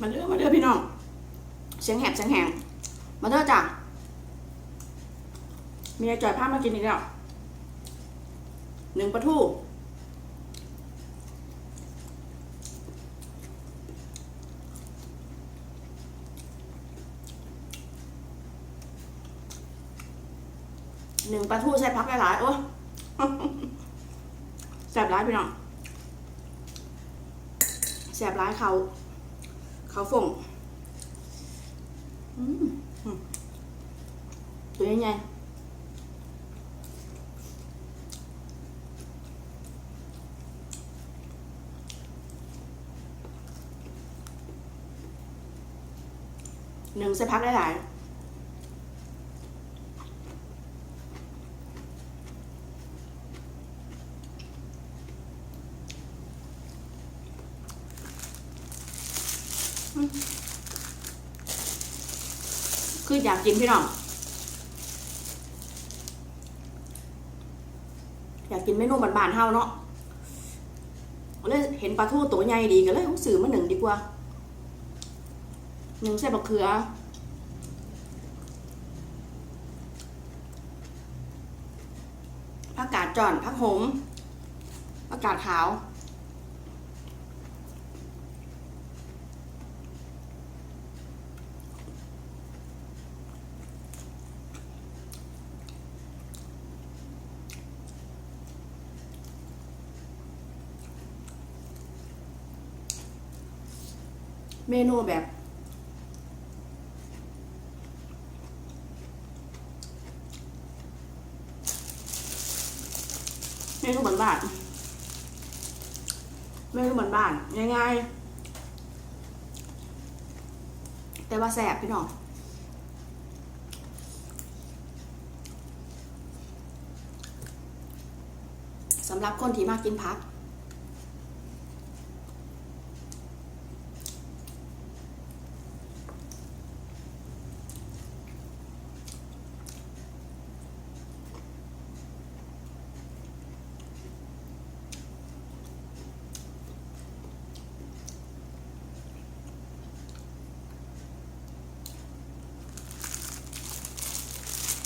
มาเด้อมาเด้อพี่น้องเสียงแหบเสียงแหงมาเด้อจ้ะมีไอจอยพามากินอีกแล้วหนึ่งปลาทูหนึ่งปลาทูใส่พักหลายๆโอ้แสบร้ายพี่น้องแสบร้ายเขา เขาฝงตัวยังไงหนึ่งใส่พักได้หลาย คืออยากกินพี่น้อง อยากกินเมนูบานๆเฮาเนาะเลยเห็นปลาทูตัวใหญ่ดีก็เลยซื้อมาหนึ่งดีกว่าหนึ่งใส่บะเขือผักกาดจอนผักโหมผักกาดขาว เมนูแบบ เมนูบ้านเมนูบ้านๆง่ายๆแต่ว่าแสบพี่น้องสำหรับคนที่มากินพัก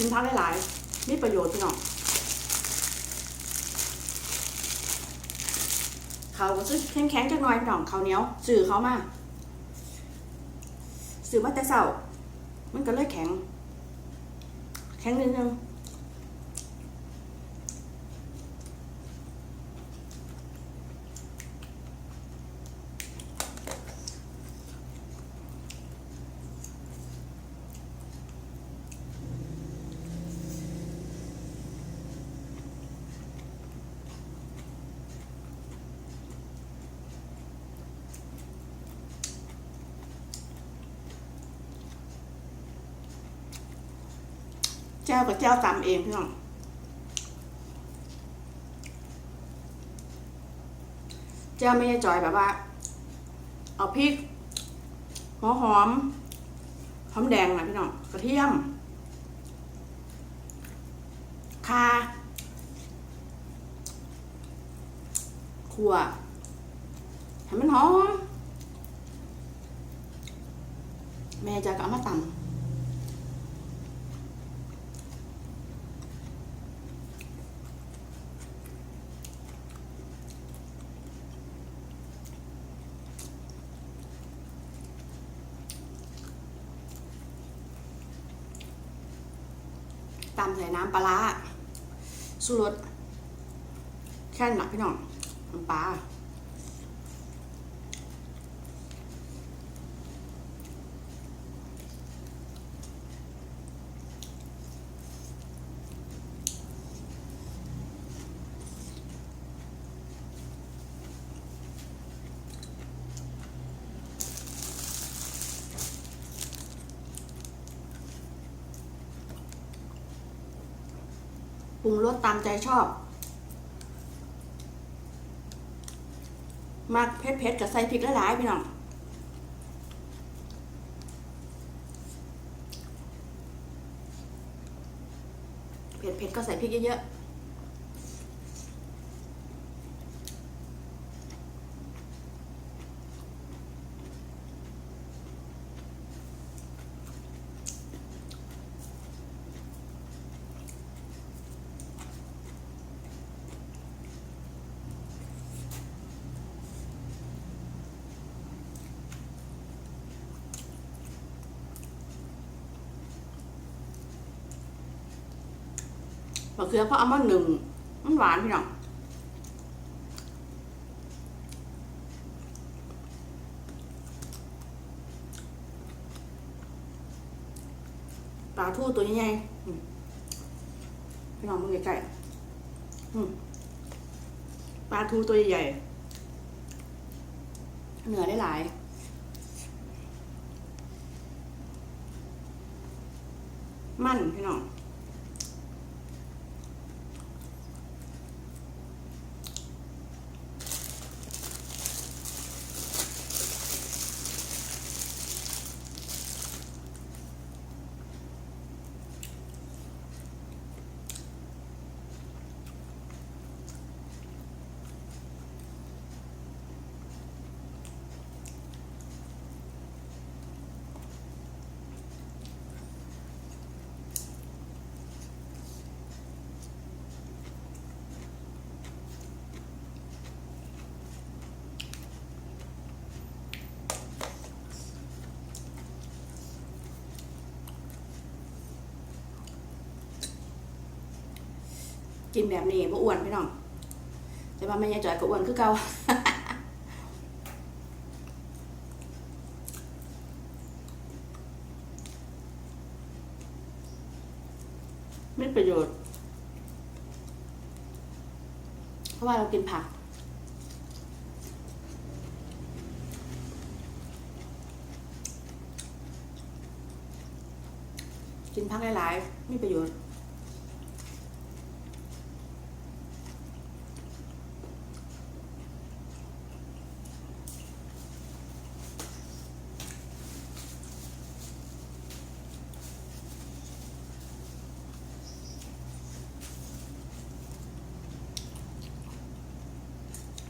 กินพักหลายๆมีประโยชน์พี่น้องเขาก็ซื้อแข็งๆจักหน่อยพี่น้องเขาเนี้ยวสื่อเขามาสื่อมาแต่เศร้ามันก็เลยแข็ง แข็งนิดนึง จ้วกับแจ้วตำเองพี่น้องแจ้วไม่ได้จอยแบบว่า เอาพริกหัวหอมหอมแดงนะพี่น้องกระเทียมข่าขั่วให้มันหอมแม่จะก็เอามาตำ ตำใส่น้ำปลาร้าสูรสแค่นั้นนะพี่น้องน้ำปลา ปรุงรสตามใจชอบ มากเผ็ดๆกับใส่พริกหลายๆพี่น้องเผ็ดๆก็ใส่พริกเยอะๆ มะเขือเพราะเอามาหนึ่งมันหวานพี่น้องปลาทูตัวใหญ่พี่น้องมึงใกล้ๆอืมปลาทูตัวใหญ่ๆเนื้อได้หลายมันพี่น้อง กินแบบนี้บ่อ้วนพี่น้องแต่ว่าแม่ยายจอยก็อ้วนคือเก่าไม่ประโยชน์ เพราะว่าเรากินผักกินผักหลายๆไม่ประโยชน์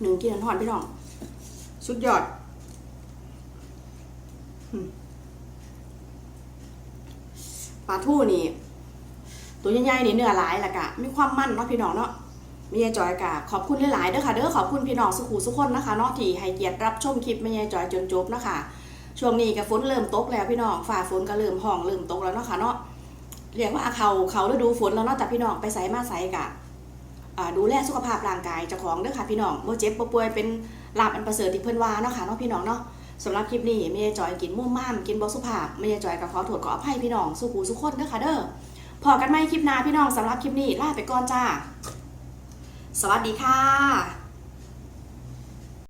หนึ่งกินหอนพี่น้อง สุดยอดปลาทูนี่ ตัวใหญ่ๆนี่เนื้อหลายละกะมีความมั่นเนาะพี่น้องเนาะม่ยายจอยกะขอบคุณหลายๆเด้อค่ะเด้อขอบคุณพี่น้องสุขูสุขคนนะคะเนาะที่ให้เกียรติรับชมคลิปแม่ยายจอยจนจบนะคะช่วงนี้ก็ฝนเริ่มตกแล้วพี่น้องฝ่าฝนก็เริ่มห้องเริ่มตกแล้วเนาะค่ะเนาะเรียกว่าเขาเขาฤดูฝนแล้วเนาะแต่พี่น้องไปใส่มาใส่กะ ดูแลสุขภาพร่างกายเจ้าของเด้อค่ะพี่น้องบ่เจ็บบ่ป่วยเป็นลาบอันประเสริฐที่เพิ่นว่าเนาะค่ะเนาะพี่น้องเนาะสำหรับคลิปนี้ไม่ยายจอยกินมั่วม่ามกินบ่สุภาพไม่ยายจอยกับขอถอดขออภัยพี่น้องสุขูสุขคนเด้อค่ะเด้อพอกันไหมคลิปหน้าพี่น้องสำหรับคลิปนี้ลาไปก่อนจ้า สวัสดีค่ะ